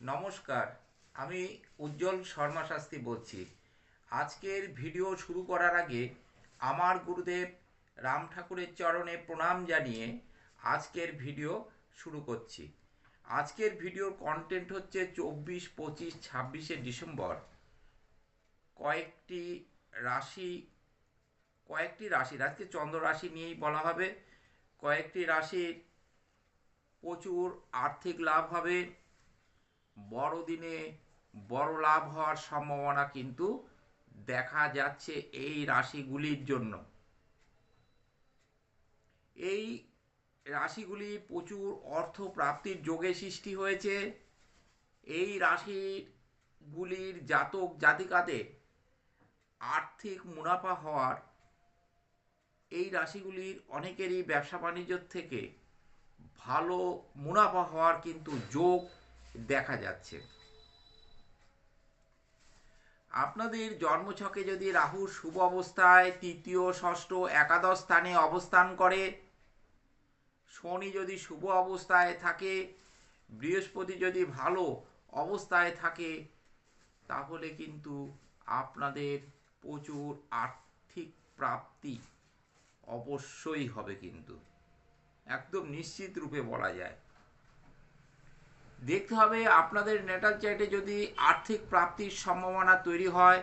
নমস্কার, আমি উজ্জ্বল শর্মা শাস্ত্রী বলছি। আজকের ভিডিও শুরু করার আগে আমার গুরুদেব রাম ঠাকুরের চরণে প্রণাম জানিয়ে আজকের ভিডিও শুরু করছি। আজকের ভিডিওর কন্টেন্ট হচ্ছে চব্বিশ, পঁচিশ, ছাব্বিশে ডিসেম্বর। কয়েকটি রাশি, কয়েকটি রাশির আজকে চন্দ্র রাশি নিয়েই বলা হবে। কয়েকটি রাশির প্রচুর আর্থিক লাভ হবে। বড়দিনে বড় লাভ হওয়ার সম্ভাবনা কিন্তু দেখা যাচ্ছে এই রাশিগুলির জন্য। এই রাশিগুলি প্রচুর অর্থ প্রাপ্তির যোগে সৃষ্টি হয়েছে। এই রাশিগুলির জাতক জাতিকাদের আর্থিক মুনাফা হওয়ার এই রাশিগুলির অনেকেরই ব্যবসা বাণিজ্য থেকে ভালো মুনাফা হওয়ার কিন্তু যোগ দেখা যাচ্ছে। আপনাদের জন্মছকে যদি রাহু শুভ অবস্থায় তৃতীয়, ষষ্ঠ, একাদশ স্থানে অবস্থান করে, শনি যদি শুভ অবস্থায় থাকে, বৃহস্পতি যদি ভালো অবস্থায় থাকে, তাহলে কিন্তু আপনাদের প্রচুর আর্থিক প্রাপ্তি অবশ্যই হবে কিন্তু। একদম নিশ্চিত রূপে বলা যায়। দেখতে হবে আপনাদের নেটাল চার্টে যদি আর্থিক প্রাপ্তির সম্ভাবনা তৈরি হয়,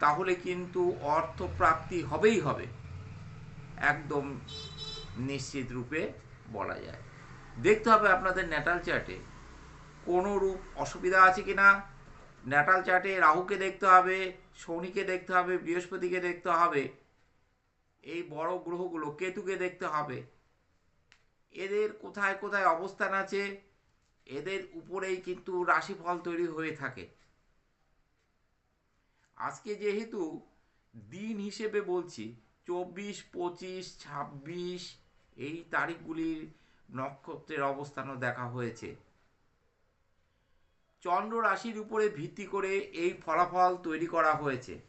তাহলে কিন্তু অর্থ প্রাপ্তি হবেই হবে। একদম নিশ্চিত রূপে বলা যায়। দেখতে হবে আপনাদের নেটাল চার্টে কোনো রূপ অসুবিধা আছে কি না ন্যাটাল চার্টে রাহুকে দেখতে হবে, শনিকে দেখতে হবে, বৃহস্পতিকে দেখতে হবে, এই বড় গ্রহগুলো কেতুকে দেখতে হবে। এদের কোথায় কোথায় অবস্থান আছে এদের উপরেই কিন্তু রাশিফল তৈরি হয়ে থাকে। আজকে যেহেতু দিন হিসেবে বলছি, চব্বিশ, পঁচিশ, ছাব্বিশ, এই তারিখগুলির নক্ষত্রের অবস্থানও দেখা হয়েছে। চন্দ্র রাশির উপরে ভিত্তি করে এই ফলাফল তৈরি করা হয়েছে।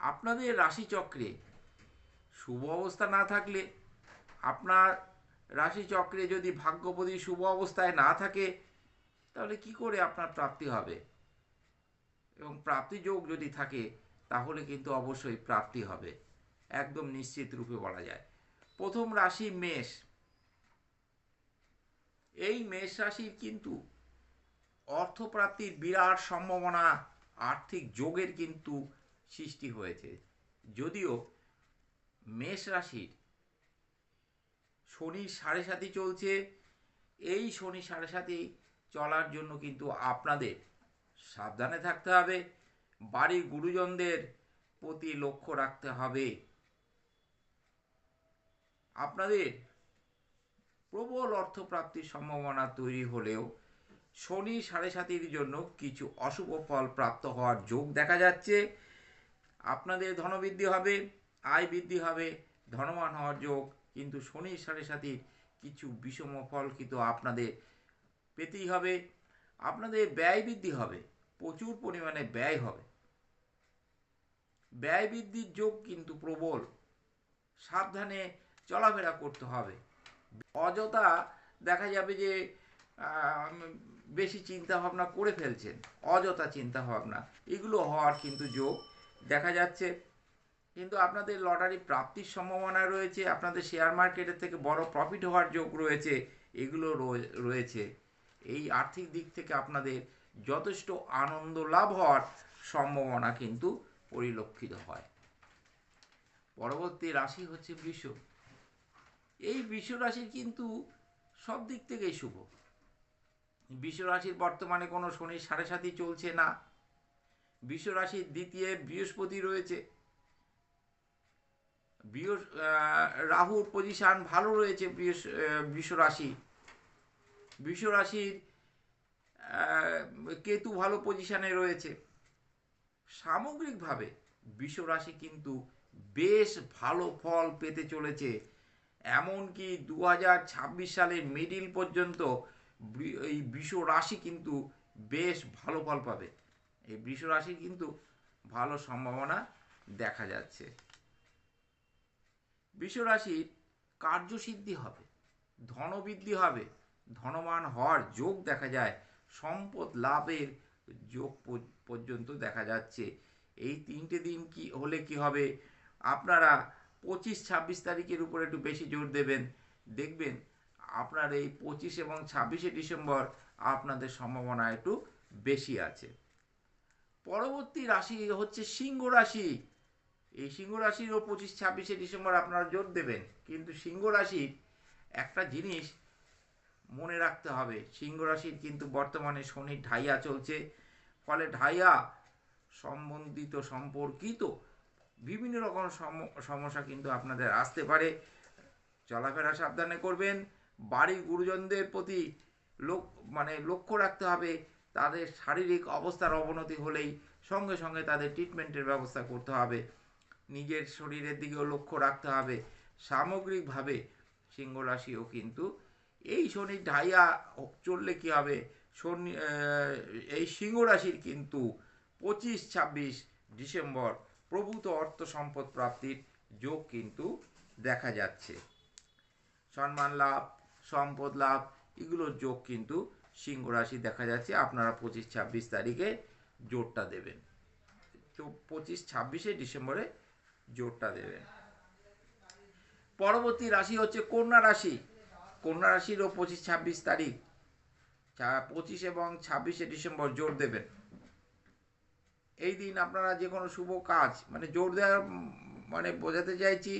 আপনাদের রাশিচক্রে শুভ অবস্থা না থাকলে আপনার রাশিচক্রে যদি ভাগ্যপতি শুভ অবস্থায় না থাকে, তাহলে কি করে আপনার প্রাপ্তি হবে? এবং প্রাপ্তি যোগ যদি থাকে, তাহলে কিন্তু অবশ্যই প্রাপ্তি হবে। একদম নিশ্চিত রূপে বলা যায়। প্রথম রাশি মেষ। এই মেষ রাশির কিন্তু অর্থপ্রাপ্তির বিরাট সম্ভাবনা, আর্থিক যোগের কিন্তু সৃষ্টি হয়েছে। যদিও মেষ রাশির শনি সাড়ে সাথে চলছে। এই শনি সাড়ে সাথে চলার জন্য কিন্তু আপনাদের সাবধানে থাকতে হবে। বাড়ির গুরুজনদের প্রতি লক্ষ্য রাখতে হবে। আপনাদের প্রবল অর্থপ্রাপ্তির সম্ভাবনা তৈরি হলেও শনি সাড়ে সাতির জন্য কিছু অশুভ ফল প্রাপ্ত হওয়ার যোগ দেখা যাচ্ছে। আপনাদের ধনবৃদ্ধি হবে, আয় বৃদ্ধি হবে, ধনবান হওয়ার যোগ কিন্তু শনির সাড়ে সাতির কিছু বিষম ফল কিন্তু আপনাদের পেতেই হবে। আপনাদের ব্যয় বৃদ্ধি হবে, প্রচুর পরিমাণে ব্যয় হবে। ব্যয় বৃদ্ধির যোগ কিন্তু প্রবল, সাবধানে চলাফেরা করতে হবে। অযথা দেখা যাবে যে বেশি চিন্তা ভাবনা করে ফেলছেন, অযথা চিন্তা ভাবনা এগুলো হওয়ার কিন্তু যোগ দেখা যাচ্ছে। কিন্তু আপনাদের লটারি প্রাপ্তির সম্ভাবনা রয়েছে, আপনাদের শেয়ার মার্কেটের থেকে বড় প্রফিট হওয়ার যোগ রয়েছে, এগুলো রয়েছে। এই আর্থিক দিক থেকে আপনাদের যথেষ্ট আনন্দ লাভ হওয়ার সম্ভাবনা কিন্তু পরিলক্ষিত হয়। পরবর্তী রাশি হচ্ছে বৃষ। এই বৃষ রাশির কিন্তু সব দিক থেকেই শুভ। বৃষ রাশির বর্তমানে কোনো শনি সাড়ে সাতই চলছে না। বৃষ রাশির দ্বিতীয় বৃহস্পতি রয়েছে। রাহুর পজিশান ভালো রয়েছে বৃষ রাশি। বৃষ রাশির কেতু ভালো পজিশানে রয়েছে। সামগ্রিকভাবে বৃষ রাশি কিন্তু বেশ ভালো ফল পেতে চলেছে। এমনকি দু হাজার ছাব্বিশ সালের মিডিল পর্যন্ত এই বৃষ রাশি কিন্তু বেশ ভালো ফল পাবে। এই বৃষ কিন্তু ভালো সম্ভাবনা দেখা যাচ্ছে। বৃষ রাশির কার্যসিদ্ধি হবে, ধনবৃদ্ধি হবে, ধনবান হওয়ার যোগ দেখা যায়, সম্পদ লাভের যোগ পর্যন্ত দেখা যাচ্ছে। এই তিনটে দিন কি, হলে কি হবে? আপনারা পঁচিশ, ছাব্বিশ তারিখের উপর একটু বেশি জোর দেবেন। দেখবেন আপনার এই পঁচিশ এবং ছাব্বিশে ডিসেম্বর আপনাদের সম্ভাবনা একটু বেশি আছে। পরবর্তী রাশি হচ্ছে সিংহ রাশি। এই সিংহ রাশিরও পঁচিশ, ছাব্বিশে ডিসেম্বর আপনারা জোর দেবেন। কিন্তু সিংহ রাশির একটা জিনিস মনে রাখতে হবে। সিংহ রাশির কিন্তু বর্তমানে শনির ঢাইয়া চলছে। ফলে ঢাইয়া সম্বন্ধিত, সম্পর্কিত বিভিন্ন রকম সম- সমস্যা কিন্তু আপনাদের আসতে পারে। চলাফেরা সাবধানে করবেন। বাড়ির গুরুজনদের প্রতি লোক মানে লক্ষ্য রাখতে হবে। তাদের শারীরিক অবস্থার অবনতি হলেই সঙ্গে সঙ্গে তাদের ট্রিটমেন্টের ব্যবস্থা করতে হবে। নিজের শরীরের দিকেও লক্ষ্য রাখতে হবে। সামগ্রিকভাবে সিংহ রাশিও কিন্তু এই শনি ঢাইয়া চললে কি হবে? শনি এই সিংহ রাশির কিন্তু পঁচিশ, ছাব্বিশ ডিসেম্বর প্রভূত অর্থ সম্পদ প্রাপ্তির যোগ কিন্তু দেখা যাচ্ছে। সম্মান লাভ, সম্পদ লাভ, এগুলোর যোগ কিন্তু সিংহ রাশি দেখা যাচ্ছে। আপনারা পঁচিশ, ছাব্বিশ তারিখে জোরটা দেবেন। তো পঁচিশ, ছাব্বিশে ডিসেম্বরে জোরটা দেবেন। পরবর্তী রাশি হচ্ছে কন্যা রাশি। কন্যা রাশিরও পঁচিশ, ছাব্বিশ তারিখ। পঁচিশ এবং ছাব্বিশে ডিসেম্বর জোর দেবেন। এই দিন আপনারা যে কোনো শুভ কাজ মানে জোর দেওয়ার মানে বোঝাতে চাইছি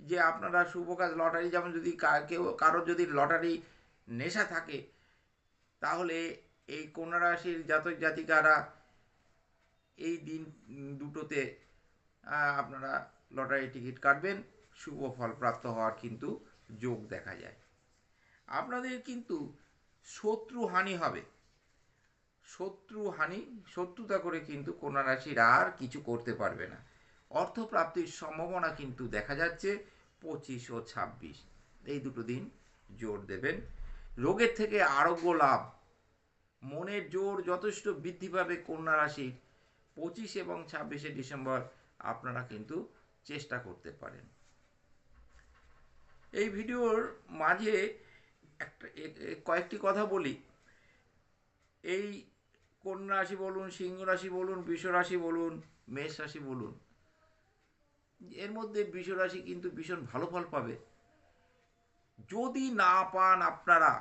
যে আপনারা শুভ কাজ, লটারি যেমন যদি কেউ, কারোর যদি লটারি নেশা থাকে, তাহলে এই কন্যা রাশির জাতক জাতিকারা এই দিন দুটোতে আপনারা লটারি টিকিট কাটবেন, শুভ ফল প্রাপ্ত হওয়ার কিন্তু যোগ দেখা যায়। আপনাদের কিন্তু শত্রু হানি হবে। শত্রু হানি, শত্রুতা করে কিন্তু কন্যা রাশির আর কিছু করতে পারবে না। অর্থপ্রাপ্তির সম্ভাবনা কিন্তু দেখা যাচ্ছে পঁচিশ ও ছাব্বিশ। এই দুটো দিন জোর দেবেন। রোগের থেকে আরোগ্য লাভ। মনের জোর যথেষ্ট বৃদ্ধি পাবে কন্যা রাশির। পঁচিশ এবং ছাব্বিশে ডিসেম্বর আপনারা কিন্তু চেষ্টা করতে পারেন। এই ভিডিওর মাঝে একটা কয়েকটি কথা বলি। এই কন্যা রাশি বলুন সিংহ রাশি বলুন বৃষ রাশি বলুন মেষ রাশি বলুন, এর মধ্যে বৃষ রাশি কিন্তু ভীষণ ভালো ফল পাবে। যদি না পান আপনারা,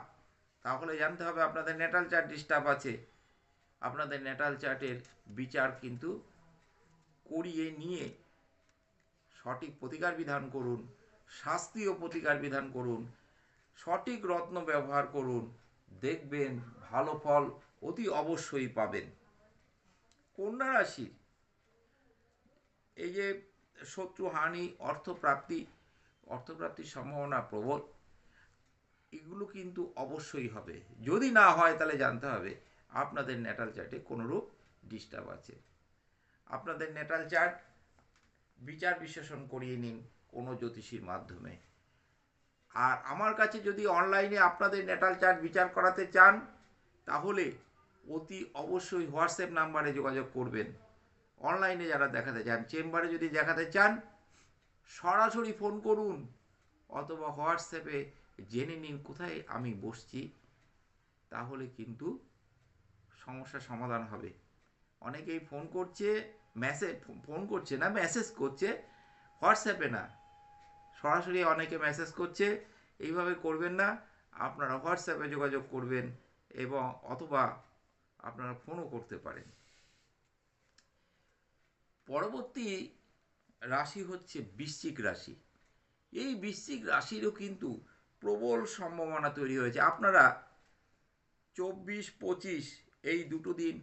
তাহলে জানতে হবে আপনাদের নেটাল চার্ট ডিস্টার্ব আছে। আপনাদের নেটাল চার্টের বিচার কিন্তু করিয়ে নিয়ে সঠিক প্রতিকার বিধান করুন শাস্ত্রীয় প্রতিকার বিধান করুন, সঠিক রত্ন ব্যবহার করুন, দেখবেন ভালো ফল অতি অবশ্যই পাবেন। কন্যা রাশি এই যে শত্রু, হানি, অর্থপ্রাপ্তি, অর্থপ্রাপ্তির সম্ভাবনা প্রবল, এগুলো কিন্তু অবশ্যই হবে। যদি না হয় তাহলে জানতে হবে, আপনাদের ন্যাটাল চার্টে কোনোরূপ ডিস্টার্ব আছে। আপনাদের নেটাল চার্ট, বিচার বিশ্লেষণ করিয়ে নিন কোনো জ্যোতিষীর মাধ্যমে। আর আমার কাছে যদি অনলাইনে আপনাদের নেটাল চার্ট বিচার করাতে চান, তাহলে অতি অবশ্যই হোয়াটসঅ্যাপ নাম্বারে যোগাযোগ করবেন। অনলাইনে যারা দেখাতে চান, চেম্বারে যদি দেখাতে চান, সরাসরি ফোন করুন অথবা হোয়াটসঅ্যাপে জেনে নিন কোথায় আমি বসছি, তাহলে কিন্তু সমস্যার সমাধান হবে। অনেকেই ফোন করছে মেসেজ ফোন করছে না মেসেজ করছে হোয়াটসঅ্যাপে না। সরাসরি অনেকে মেসেজ করছে, এইভাবে করবেন না, আপনারা হোয়াটসঅ্যাপে যোগাযোগ করবেন এবং অথবা আপনারা ফোনও করতে পারেন। পরবর্তী রাশি হচ্ছে বৃশ্চিক রাশি। এই বৃশ্চিক রাশিরও কিন্তু প্রবল সম্ভাবনা তৈরি হয়েছে। আপনারা চব্বিশ, পঁচিশ এই দুটো দিন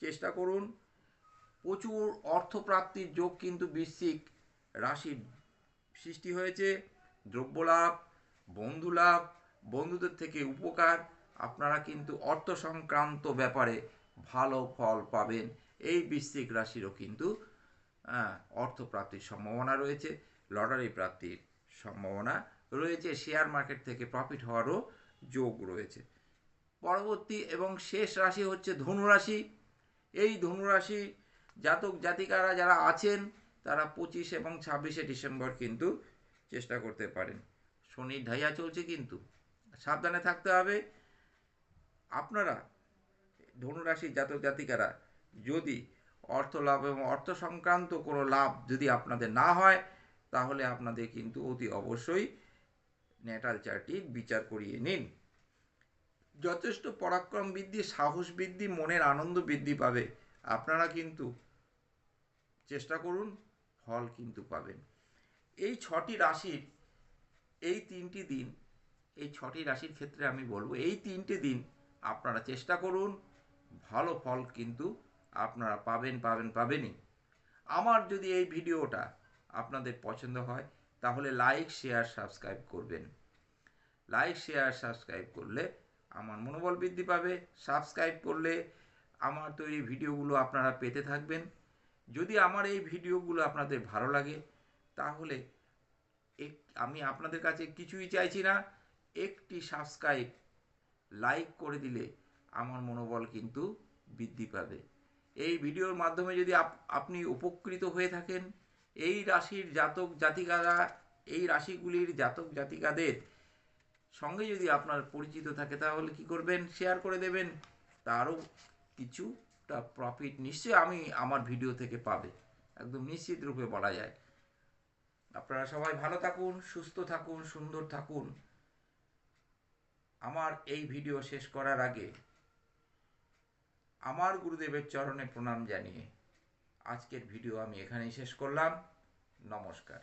চেষ্টা করুন। প্রচুর অর্থপ্রাপ্তির যোগ কিন্তু বৃশ্চিক রাশির সৃষ্টি হয়েছে। দ্রব্যলাভ বন্ধু লাভ বন্ধুদের থেকে উপকার আপনারা কিন্তু অর্থ সংক্রান্ত ব্যাপারে ভালো ফল পাবেন। এই বৃশ্চিক রাশিরও কিন্তু আহ, অর্থপ্রাপ্তির সম্ভাবনা রয়েছে লটারি প্রাপ্তির সম্ভাবনা রয়েছে শেয়ার মার্কেট থেকে প্রফিট হওয়ারও যোগ রয়েছে। পরবর্তী এবং শেষ রাশি হচ্ছে ধনুরাশি এই ধনুরাশি জাতক জাতিকারা যারা আছেন, তারা পঁচিশ এবং ছাব্বিশে ডিসেম্বর কিন্তু চেষ্টা করতে পারেন। শনির ঢাইয়া চলছে কিন্তু। সাবধানে থাকতে হবে। আপনারা ধনুরাশির জাতক জাতিকারা যদি অর্থ লাভ এবং অর্থ সংক্রান্ত কোনো লাভ যদি আপনাদের না হয়, তাহলে আপনাদের কিন্তু অতি অবশ্যই নেটাল চার্টটি বিচার করিয়ে নিন। যথেষ্ট পরাক্রম বৃদ্ধি, সাহস বৃদ্ধি, মনের আনন্দ বৃদ্ধি পাবে। আপনারা কিন্তু চেষ্টা করুন, ফল কিন্তু পাবেন। এই ছটি রাশির, এই তিনটি দিন, এই ছটি রাশির ক্ষেত্রে আমি বলব, এই তিনটি দিন আপনারা চেষ্টা করুন, ভালো ফল কিন্তু আপনারা পাবেন পাবেন, পাবেনই। আমার যদি এই ভিডিওটা আপনাদের পছন্দ হয়, তাহলে লাইক, শেয়ার, সাবস্ক্রাইব করবেন। লাইক, শেয়ার, সাবস্ক্রাইব করলে আমার মনোবল বৃদ্ধি পাবে সাবস্ক্রাইব করলে আমার তৈরি ভিডিওগুলো আপনারা পেতে থাকবেন। যদি আমার এই ভিডিওগুলো আপনাদের ভালো লাগে, তাহলে আমি আপনাদের কাছে কিছুই চাইছি না, একটি সাবস্ক্রাইব লাইক করে দিলে আমার মনোবল কিন্তু বৃদ্ধি পাবে। এই ভিডিওর মাধ্যমে যদি আপ- আপনি উপকৃত হয়ে থাকেন, এই রাশির জাতক জাতিকারা, এই রাশিগুলির জাতক জাতিকাদের সঙ্গে যদি আপনার পরিচিত থাকে, তাহলে কি করবেন? শেয়ার করে দেবেন। তারও কিছুটা প্রফিট নিশ্চয়ই আমি আমার ভিডিও থেকে পাবে। একদম নিশ্চিত রূপে বলা যায়। আপনারা সবাই ভালো থাকুন, সুস্থ থাকুন, সুন্দর থাকুন। আমার এই ভিডিও শেষ করার আগে আমার গুরুদেবের চরণে প্রণাম জানিয়ে আজকের ভিডিও আমি এখানেই শেষ করলাম। নমস্কার।